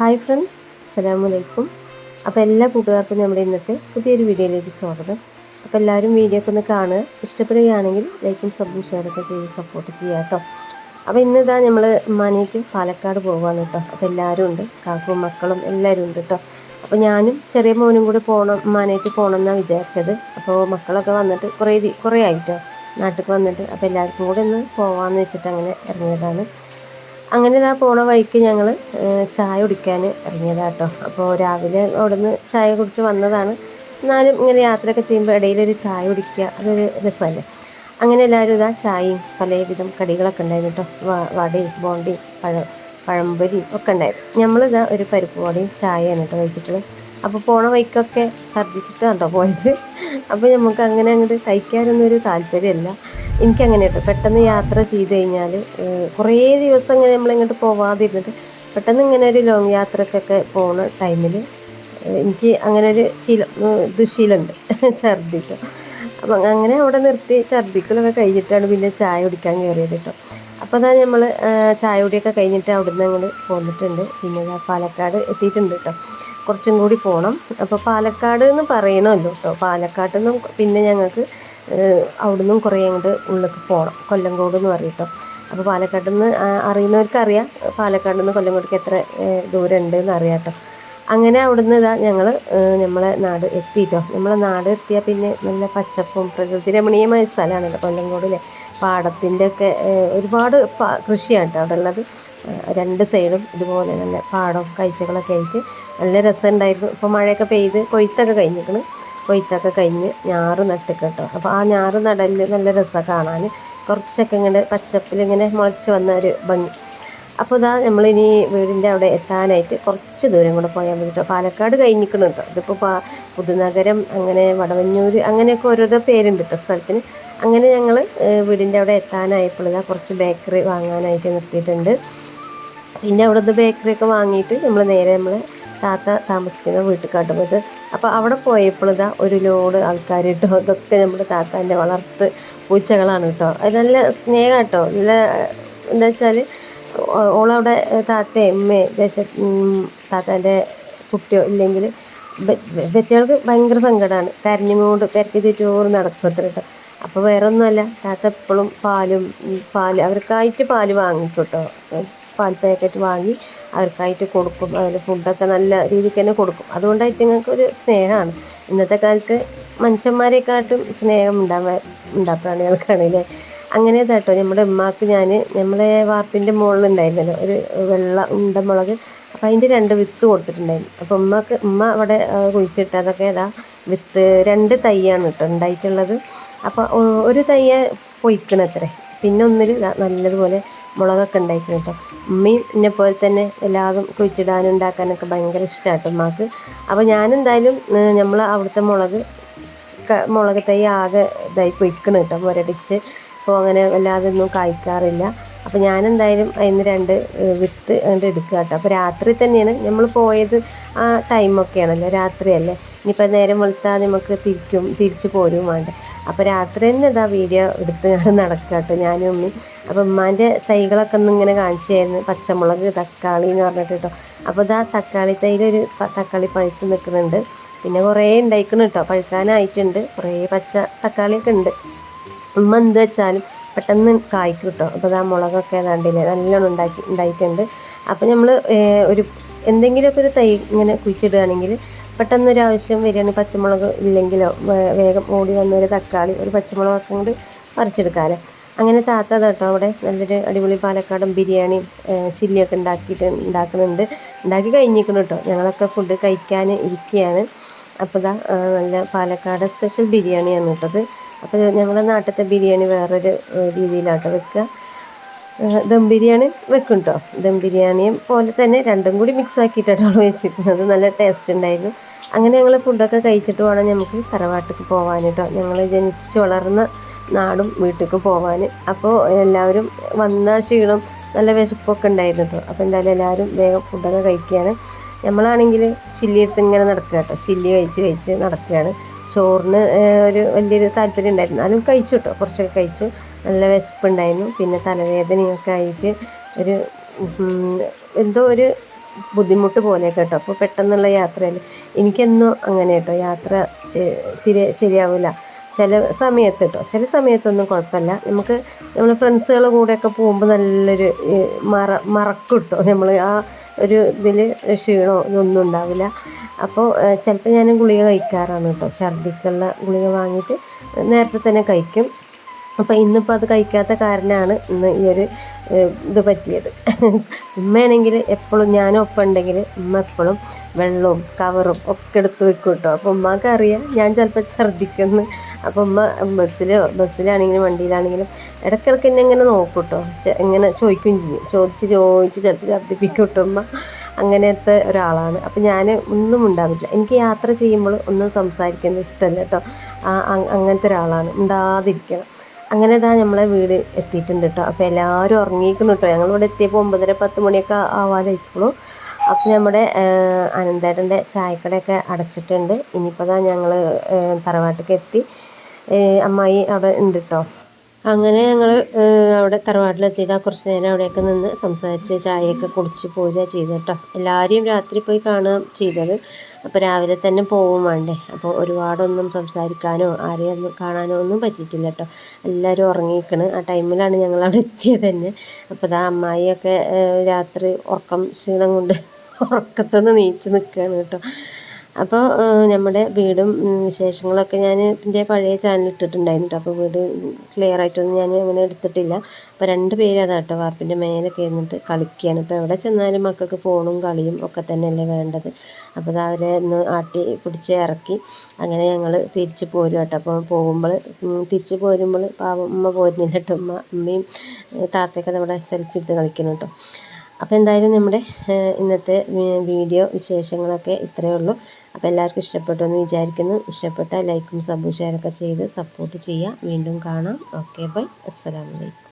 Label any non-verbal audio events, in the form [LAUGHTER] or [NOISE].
Hi friends അസ്സലാമു അലൈക്കും അപ്പോൾ എല്ലാ കൂട്ടുകാർക്കും നമ്മുടെ ഇന്നത്തെ പുതിയൊരു വീഡിയോയിലേക്ക് സ്വാഗതം. അപ്പോൾ എല്ലാവരും വീഡിയോ ഒക്കെ ഒന്ന് കാണുക. ഇഷ്ടപ്പെടുകയാണെങ്കിൽ ലൈക്കും സബും ഷെയറൊക്കെ ചെയ്ത് സപ്പോർട്ട് ചെയ്യുക കേട്ടോ. അപ്പോൾ ഇന്ന് ഇതാ നമ്മൾ ഉമ്മാനേറ്റ് പാലക്കാട് പോകാണ് കേട്ടോ. അപ്പോൾ എല്ലാവരും ഉണ്ട്. കാക്കും മക്കളും എല്ലാവരും ഉണ്ട് കേട്ടോ. അപ്പോൾ ഞാനും ചെറിയ മോനും കൂടി പോകണം ഉമ്മാനേറ്റ് പോകണം എന്നാണ് വിചാരിച്ചത്. അപ്പോൾ മക്കളൊക്കെ വന്നിട്ട് കുറേ കുറേ ആയിട്ടോ. നാട്ടിൽ വന്നിട്ട് അപ്പോൾ എല്ലാവർക്കും കൂടെ ഒന്ന് പോകാമെന്ന് വെച്ചിട്ട് അങ്ങനെ ഇറങ്ങിയതാണ്. അങ്ങനെ ഇതാ പോണ വഴിക്ക് ഞങ്ങൾ ചായ കുടിക്കാൻ ഇറങ്ങിയതാട്ടോ അപ്പോൾ രാവിലെ അവിടെ നിന്ന് ചായ കുടിച്ച് വന്നതാണ്. എന്നാലും ഇങ്ങനെ യാത്രയൊക്കെ ചെയ്യുമ്പോൾ ഇടയിലൊരു ചായ കുടിക്കുക അതൊരു രസമല്ലേ? അങ്ങനെ എല്ലാവരും ഇതാ ചായയും പലവിധം കടികളൊക്കെ ഉണ്ടായിരുന്നു കേട്ടോ വടയും ബോണ്ടിയും പഴ പഴംപൊരിയും ഒക്കെ ഉണ്ടായിരുന്നു. നമ്മളിതാ ഒരു പരിപ്പ് വടയും ചായയാണ് കേട്ടോ കഴിച്ചിട്ടുള്ളത്. അപ്പോൾ പോണ വഴിക്കൊക്കെ ഛർദ്ദിച്ചിട്ടാണ് കേട്ടോ പോയത്. അപ്പോൾ നമുക്ക് അങ്ങനെ അങ്ങോട്ട് കഴിക്കാനൊന്നും ഒരു താല്പര്യമില്ല. എനിക്കങ്ങനെ കേട്ടോ പെട്ടെന്ന് യാത്ര ചെയ്ത് കഴിഞ്ഞാൽ കുറേ ദിവസം ഇങ്ങനെ നമ്മളിങ്ങോട്ട് പോവാതിരുന്നിട്ട് പെട്ടെന്ന് ഇങ്ങനെ ഒരു ലോങ് യാത്രക്കൊക്കെ പോകുന്ന ടൈമിൽ എനിക്ക് അങ്ങനെ ഒരു ശീലം ദുശീലമുണ്ട്. [LAUGHS] ഛർദ്ദിക്കുക അപ്പം അങ്ങനെ അവിടെ നിർത്തി ഛർദ്ദിക്കലൊക്കെ കഴിഞ്ഞിട്ടാണ് പിന്നെ ചായ കുടിക്കാൻ കയറിയത് കേട്ടോ. അപ്പോൾ അതാ നമ്മൾ ചായ കുടിയൊക്കെ കഴിഞ്ഞിട്ട് അവിടുന്ന് അങ്ങോട്ട് പോന്നിട്ടുണ്ട്. പിന്നെ പാലക്കാട് എത്തിയിട്ടുണ്ട് കേട്ടോ. കുറച്ചും കൂടി പോകണം അപ്പോൾ പാലക്കാട് എന്ന് പറയണമല്ലോ കേട്ടോ. പാലക്കാട് നിന്നും പിന്നെ ഞങ്ങൾക്ക് ഏഹ് അവിടുന്ന് കുറേ അങ്ങോട്ട് ഉള്ളിലേക്ക് പോകണം കൊല്ലങ്കോട് എന്ന് പറയും അപ്പോൾ പാലക്കാട്ടിൽ നിന്ന് അറിയുന്നവർക്കറിയാം. പാലക്കാട് നിന്ന് കൊല്ലങ്കോടേക്ക് എത്ര ദൂരം ഉണ്ട് എന്ന് അറിയാം കേട്ടോ. അങ്ങനെ അവിടുന്ന് ഇതാ ഞങ്ങൾ നമ്മളെ നാട് എത്തിയിട്ടോ നമ്മളെ നാട് എത്തിയാൽ പിന്നെ നല്ല പച്ചപ്പും പ്രകൃതി രമണീയമായ സ്ഥലമാണല്ലോ കൊല്ലങ്കോടിലെ പാടത്തിന്റെ ഒക്കെ ഒരുപാട് കൃഷിയാണ് കേട്ടോ അവിടെ ഉള്ളത്. രണ്ട് സൈഡും ഇതുപോലെ നല്ല പാടവും കാഴ്ചകളൊക്കെ ആയിട്ട് നല്ല രസമുണ്ടായിരുന്നു. ഇപ്പോൾ മഴയൊക്കെ പെയ്ത് കൊയ്ത്തൊക്കെ കഴിഞ്ഞിരിക്കണ്. കൊയ്ത്തൊക്കെ കഴിഞ്ഞ് ഞാറ് നട്ട് കേട്ടോ. അപ്പോൾ ആ ഞാറ് നടലിൽ നല്ല രസമാണ് കാണാൻ കുറച്ചൊക്കെ ഇങ്ങനെ പച്ചപ്പിൽ ഇങ്ങനെ മുളച്ച് വന്ന ഒരു ഭംഗി. അപ്പോൾ ഇതാ നമ്മളിനി വീടിന്റെ അവിടെ എത്താനായിട്ട് കുറച്ച് ദൂരം കൂടെ പോയാൽ മതി കേട്ടോ. പാലക്കാട് കഴിഞ്ഞിരിക്കണം കേട്ടോ. ഇതിപ്പോൾ പുതുനഗരം അങ്ങനെ വടവഞ്ഞൂര് അങ്ങനെയൊക്കെ ഓരോരോ പേരുണ്ട് കേട്ടോ സ്ഥലത്തിന്. അങ്ങനെ ഞങ്ങൾ വീടിന്റെ അവിടെ എത്താനായപ്പോൾ ഇതാ കുറച്ച് ബേക്കറി വാങ്ങാനായിട്ട് നിർത്തിയിട്ടുണ്ട്. പിന്നെ അവിടെ നിന്ന് ബേക്കറി വാങ്ങിയിട്ട് നമ്മൾ നേരെ നമ്മൾ താത്ത താമസിക്കുന്ന വീട്ടിൽ പോയത് അപ്പോൾ അവിടെ പോയപ്പോൾ ഇതാ ഒരു ലോഡ് ആൾക്കാർ കേട്ടോ ഇതൊക്കെ നമ്മുടെ താത്താന്റെ വളർത്ത് പൂച്ചകളാണ് കേട്ടോ. അത് നല്ല സ്നേഹം കേട്ടോ നല്ല എന്താ വെച്ചാൽ ഓളവിടെ താത്തയും ഉമ്മയും ദേശ താത്താന്റെ കുട്ടിയോ ഇല്ലെങ്കിൽ വ്യക്തികൾക്ക് ഭയങ്കര സങ്കടമാണ് കരഞ്ഞുകൊണ്ട് തിരക്കി ചുറ്റോറ് നടക്കത്തില്ല കേട്ടോ. അപ്പോൾ വേറെ ഒന്നുമല്ല താത്ത എപ്പോഴും പാലും പാൽ അവർക്കായിട്ട് പാൽ വാങ്ങിക്കും കേട്ടോ. പാൽ പാക്കറ്റ് വാങ്ങി അവർക്കായിട്ട് കൊടുക്കും. അതിൽ ഫുഡൊക്കെ നല്ല രീതിക്ക് തന്നെ കൊടുക്കും. നിങ്ങൾക്ക് ഒരു സ്നേഹമാണ്. ഇന്നത്തെ കാലത്ത് മനുഷ്യന്മാരെക്കാട്ടും സ്നേഹം ഉണ്ടാവാൻ ഉണ്ടാ പ്രാണികൾക്കാണല്ലേ അങ്ങനെ കേട്ടോ. നമ്മുടെ ഉമ്മാക്ക് ഞാൻ നമ്മളെ വാർപ്പിന്റെ മുകളിൽ ഉണ്ടായിരുന്നല്ലോ ഒരു വെള്ള ഉണ്ടമുളക് അപ്പം അതിന്റെ രണ്ട് വിത്ത് കൊടുത്തിട്ടുണ്ടായിരുന്നു. അപ്പോൾ ഉമ്മക്ക് ഉമ്മ അവിടെ കുഴിച്ചിട്ട് അതൊക്കെ ഇതാ വിത്ത് രണ്ട് തൈയാണ് കേട്ടോ ഉണ്ടായിട്ടുള്ളത്. അപ്പോൾ ഒരു തയ്യ പൊയ്ക്കണത്രേ. പിന്നെ ഒന്നിൽ നല്ലതുപോലെ മുളകൊക്കെ ഉണ്ടാക്കി കേട്ടോ. ഉമ്മയും എന്നെ പോലെ തന്നെ എല്ലാതും കുഴിച്ചിടാനും ഉണ്ടാക്കാനൊക്കെ ഭയങ്കര ഇഷ്ടമായിട്ട് ഉമ്മാക്ക്. അപ്പോൾ ഞാനെന്തായാലും നമ്മൾ അവിടുത്തെ മുളക് മുളക് തൈ ആകെ ഇതായി പൊയ്ക്കണം കേട്ടോ മുരടിച്ച്. അപ്പോൾ അങ്ങനെ വല്ലാതെ ഒന്നും കായ്ക്കാറില്ല. അപ്പോൾ ഞാനെന്തായാലും അതിന് രണ്ട് വിത്ത് കണ്ട് എടുക്കുക കേട്ടോ. അപ്പോൾ രാത്രി തന്നെയാണ് നമ്മൾ പോയത് ആ ടൈമൊക്കെയാണല്ലോ രാത്രിയല്ലേ. ഇനിയിപ്പോൾ നേരം വെളുത്താൽ നമുക്ക് തിരിക്കും തിരിച്ച് പോരും അപ്പോൾ രാത്രി തന്നെ ഇതാ വീഡിയോ എടുത്ത് ഞാൻ നടക്കുക കേട്ടോ ഞാനും ഉമ്മയും. അപ്പോൾ ഉമ്മാന്റെ തൈകളൊക്കെ ഒന്ന് ഇങ്ങനെ കാണിച്ചായിരുന്നു. പച്ചമുളക് തക്കാളി എന്ന് പറഞ്ഞിട്ട് കേട്ടോ അപ്പോൾ ഇതാ തക്കാളി തൈലൊരു തക്കാളി പഴുത്ത് നിൽക്കുന്നുണ്ട്. പിന്നെ കുറേ ഉണ്ടായിക്കണം കേട്ടോ പഴുക്കാനായിട്ടുണ്ട്. കുറേ പച്ച തക്കാളിയൊക്കെ ഉണ്ട്. ഉമ്മ എന്ത് വെച്ചാലും പെട്ടെന്ന് കായ്ക്കും കേട്ടോ അപ്പോൾ ആ മുളകൊക്കെ ഏതാണ്ടില്ലേ നല്ലോണം ഉണ്ടാക്കി ഉണ്ടായിട്ടുണ്ട്. അപ്പോൾ നമ്മൾ ഒരു എന്തെങ്കിലുമൊക്കെ ഒരു തൈ ഇങ്ങനെ കുഴിച്ചിടുകയാണെങ്കിൽ പെട്ടെന്നൊരു ആവശ്യം വരികയാണെങ്കിൽ പച്ചമുളക് ഇല്ലെങ്കിലോ വേഗം ഓടി വന്നൊരു തക്കാളി ഒരു പച്ചമുളകൊക്കെ കൊണ്ട് പറിച്ചെടുക്കാമല്ലോ അങ്ങനെ താത്ത കേട്ടോ അവിടെ നല്ലൊരു അടിപൊളി പാലക്കാടൻ ബിരിയാണി ചില്ലിയൊക്കെ ഉണ്ടാക്കിയിട്ട് ഉണ്ടാക്കുന്നുണ്ട്. ഉണ്ടാക്കി കഴിഞ്ഞിരിക്കണം കേട്ടോ ഞങ്ങളൊക്കെ ഫുഡ് കഴിക്കാൻ ഇരിക്കുകയാണ് അപ്പോൾ ഇതാ നല്ല പാലക്കാട് സ്പെഷ്യൽ ബിരിയാണിയാണ് കേട്ടത് അപ്പോൾ ഞങ്ങളുടെ നാട്ടിലത്തെ ബിരിയാണി വേറൊരു രീതിയിലാട്ടോ വെക്കുക. ദം ബിരിയാണി വെക്കും കേട്ടോ ദം ബിരിയാണിയും പോലെ തന്നെ രണ്ടും കൂടി മിക്സ് ആക്കിയിട്ടാണ് വെച്ചിരിക്കുന്നത്. നല്ല ടേസ്റ്റ് ഉണ്ടായിരുന്നു. അങ്ങനെ ഞങ്ങൾ ഫുഡൊക്കെ കഴിച്ചിട്ട് വേണം നമുക്ക് തറവാട്ടിക്ക് പോകാൻ കേട്ടോ ഞങ്ങൾ ജനിച്ച് വളർന്ന നാടും വീട്ടിലേക്ക് പോകാൻ അപ്പോൾ എല്ലാവരും വന്ന ക്ഷീണം നല്ല വിശപ്പൊക്കെ ഉണ്ടായിരുന്നു കേട്ടോ അപ്പോൾ എന്തായാലും എല്ലാവരും വേഗം ഫുഡൊക്കെ കഴിക്കുകയാണ് നമ്മളാണെങ്കിൽ ചില്ലി എടുത്ത് ഇങ്ങനെ നടക്കുക കേട്ടോ ചില്ലി കഴിച്ച് കഴിച്ച് നടക്കുകയാണ് ചോറിന് ഒരു വലിയൊരു താല്പര്യം ഉണ്ടായിരുന്നു. എന്നാലും കഴിച്ചു കേട്ടോ കുറച്ചൊക്കെ കഴിച്ചു. നല്ല വിശപ്പുണ്ടായിരുന്നു. പിന്നെ തലവേദനയൊക്കെ ആയിട്ട് ഒരു എന്തോ ഒരു ബുദ്ധിമുട്ട് പോലെ കേട്ടോ. അപ്പോൾ പെട്ടെന്നുള്ള യാത്രയിൽ എനിക്കെന്നും അങ്ങനെ കേട്ടോ. യാത്ര തിരി ശരിയാവില്ല. ചില സമയത്ത് കേട്ടോ. ചില സമയത്തൊന്നും കുഴപ്പമില്ല. നമുക്ക് നമ്മൾ ഫ്രണ്ട്സുകളുടെ കൂടെയൊക്കെ പോകുമ്പോൾ നല്ലൊരു മറ മറക്കും കേട്ടോ. നമ്മൾ ആ ഒരു ഇതിൽ ക്ഷീണോ ഇതൊന്നും ഉണ്ടാവില്ല. അപ്പോൾ ചിലപ്പോൾ ഞാൻ ഗുളിക കഴിക്കാറാണ് കേട്ടോ. ഛർദിക്കുള്ള ഗുളിക വാങ്ങിയിട്ട് നേരത്തെ തന്നെ കഴിക്കും. അപ്പോൾ ഇന്നിപ്പോൾ അത് കഴിക്കാത്ത കാരണമാണ് ഇന്ന് ഈ ഒരു ഇത് പറ്റിയത്. ഉമ്മയാണെങ്കിൽ എപ്പോഴും ഞാനൊപ്പം ഉണ്ടെങ്കിൽ ഉമ്മ എപ്പോഴും വെള്ളവും കവറും ഒക്കെ എടുത്ത് വെക്കും കേട്ടോ അപ്പോൾ ഉമ്മക്ക് അറിയാം ഞാൻ ചിലപ്പോൾ ഛർദ്ദിക്കുന്നു. അപ്പോൾ ഉമ്മ ബസ്സിലോ ബസ്സിലാണെങ്കിലും വണ്ടിയിലാണെങ്കിലും ഇടയ്ക്കിടയ്ക്ക് എന്നെ ഇങ്ങനെ നോക്കും കേട്ടോ ഇങ്ങനെ ചോദിക്കുകയും ചെയ്യും. ചോദിച്ച് ചോദിച്ച് ചിലപ്പോൾ ഛർദ്ദിപ്പിക്കും കേട്ടോ ഉമ്മ. അങ്ങനത്തെ ഒരാളാണ്. അപ്പോൾ ഞാൻ ഒന്നും ഉണ്ടാവില്ല. എനിക്ക് യാത്ര ചെയ്യുമ്പോൾ ഒന്നും സംസാരിക്കുന്നത് ഇഷ്ടമല്ല കേട്ടോ അങ്ങനത്തെ ഒരാളാണ്. ഉണ്ടാതിരിക്കണം അങ്ങനെ ഇതാ നമ്മളെ വീട് എത്തിയിട്ടുണ്ട് കേട്ടോ അപ്പോൾ എല്ലാവരും ഉറങ്ങിയിരിക്കുന്നു കേട്ടോ ഞങ്ങളിവിടെ എത്തിയപ്പോൾ ഒമ്പതര പത്ത് മണിയൊക്കെ ആവാനായിട്ടുള്ളൂ. അപ്പോൾ നമ്മുടെ അനന്തേട്ടന്റെ ചായക്കടയൊക്കെ അടച്ചിട്ടുണ്ട്. ഇനിയിപ്പോൾ ഇതാ ഞങ്ങൾ തറവാട്ടിലേക്ക് എത്തി. അമ്മായി അവിടെ ഉണ്ട് കേട്ടോ അങ്ങനെ ഞങ്ങൾ അവിടെ തറവാട്ടിലെത്തിയതാ. കുറച്ച് നേരം അവിടെയൊക്കെ നിന്ന് സംസാരിച്ച് ചായയൊക്കെ കുടിച്ച് പോരുക ചെയ്തു കേട്ടോ. എല്ലാവരെയും രാത്രി പോയി കാണുക ചെയ്തത്. അപ്പോൾ രാവിലെ തന്നെ പോവും വേണ്ടേ. അപ്പോൾ ഒരുപാടൊന്നും സംസാരിക്കാനോ ആരെയും കാണാനോ ഒന്നും പറ്റിയിട്ടില്ല കേട്ടോ. എല്ലാവരും ഉറങ്ങിയിരിക്കണ്. ആ ടൈമിലാണ് ഞങ്ങൾ അവിടെ എത്തിയത് തന്നെ. അപ്പോൾ ഇതാ അമ്മായിയൊക്കെ രാത്രി ഉറക്കം ക്ഷീണം കൊണ്ട് ഉറക്കത്തുനിന്ന് നീച്ച് നിൽക്കുകയാണ് കേട്ടോ. അപ്പോൾ നമ്മുടെ വീടും വിശേഷങ്ങളൊക്കെ ഞാൻ എന്റെ പഴയ ചാനൽ ഇട്ടിട്ടുണ്ടായിരുന്നു അപ്പോൾ വീട് ക്ലിയർ ആയിട്ടൊന്നും ഞാൻ അങ്ങനെ എടുത്തിട്ടില്ല. അപ്പോൾ രണ്ട് പേര് അതാ കേട്ടോ വാർപ്പിന്റെ മേലൊക്കെ ഇരുന്നിട്ട് കളിക്കുകയാണ് ഇപ്പോൾ എവിടെ ചെന്നാലും മക്കൾക്ക് ഫോണും കളിയും ഒക്കെ തന്നെയല്ലേ വേണ്ടത്. അപ്പോൾ അത് അവരെ ഒന്ന് ആട്ടി പിടിച്ച് ഇറക്കി അങ്ങനെ ഞങ്ങൾ തിരിച്ച് പോരും കേട്ടോ അപ്പോൾ പോകുമ്പോൾ തിരിച്ച് പോരുമ്പോൾ പാവം ഉമ്മ പോരുന്നില്ല കേട്ടോ ഉമ്മ ഉമ്മയും താത്തയൊക്കെ നമ്മുടെ സെൽഫി എടുത്ത് കളിക്കണം കേട്ടോ അപ്പോൾ എന്തായാലും നമ്മുടെ ഇന്നത്തെ വീഡിയോ വിശേഷങ്ങളൊക്കെ ഇത്രയേ ഉള്ളൂ. അപ്പോൾ എല്ലാവർക്കും ഇഷ്ടപ്പെട്ടു എന്ന് വിചാരിക്കുന്നു. ഇഷ്ടപ്പെട്ട ലൈക്കും സബും ഷെയറൊക്കെ ചെയ്ത് സപ്പോർട്ട് ചെയ്യുക. വീണ്ടും കാണാം. ഓക്കെ ബൈ അസ്സലാമലൈക്കും